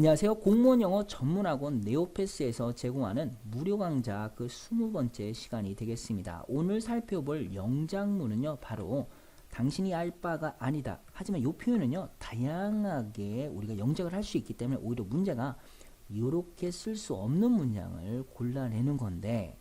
안녕하세요. 공무원 영어 전문학원 네오패스에서 제공하는 무료 강좌 그 20번째 시간이 되겠습니다. 오늘 살펴볼 영장문은요. 바로 당신이 알 바가 아니다. 하지만 이 표현은요. 다양하게 우리가 영작을 할 수 있기 때문에 오히려 문제가 이렇게 쓸 수 없는 문장을 골라내는 건데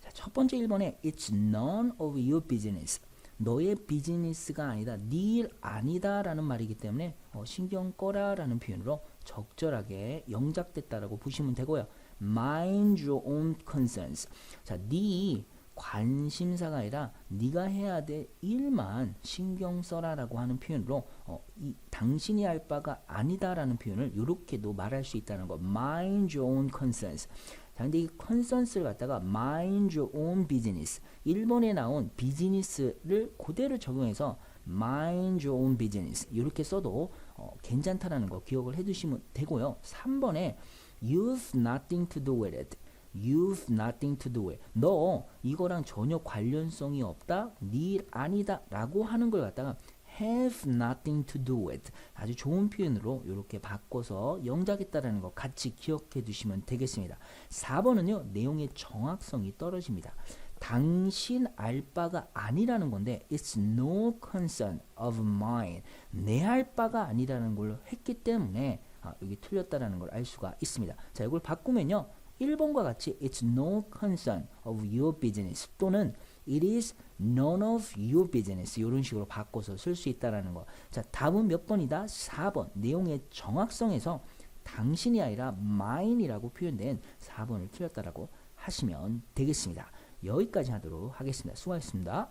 자, 첫 번째 1번에 It's none of your business. 너의 비즈니스가 아니다. 네 일 아니다. 라는 말이기 때문에 어, 신경 꺼라 라는 표현으로 적절하게 영작됐다라고 보시면 되고요. Mind your own concerns. 자, 네 관심사가 아니라 네가 해야 될 일만 신경 써라라고 하는 표현으로 어, 이 당신이 할 바가 아니다라는 표현을 이렇게도 말할 수 있다는 거. Mind your own concerns. 자, 근데 이 concerns를 갖다가 mind your own business. 일본에 나온 비즈니스를 그대로 적용해서 mind your own business. 이렇게 써도 어, 괜찮다라는 거 기억을 해 두시면 되고요. 3번에 you've nothing to do with it. You've nothing to do with. 너 이거랑 전혀 관련성이 없다. 네일 아니다. 라고 하는 걸 갖다가 have nothing to do with. 아주 좋은 표현으로 이렇게 바꿔서 영작했다라는 거 같이 기억해 두시면 되겠습니다. 4번은요. 내용의 정확성이 떨어집니다. 당신 알 바가 아니라는 건데 it's no concern of mine. 내 알 바가 아니라는 걸로 했기 때문에 아, 여기 틀렸다라는 걸 알 수가 있습니다. 자, 이걸 바꾸면요. 1번과 같이 it's no concern of your business 또는 it is none of your business 이런 식으로 바꿔서 쓸 수 있다라는 거. 자, 답은 몇 번이다? 4번. 내용의 정확성에서 당신이 아니라 mine이라고 표현된 4번을 틀렸다라고 하시면 되겠습니다. 여기까지 하도록 하겠습니다. 수고하셨습니다.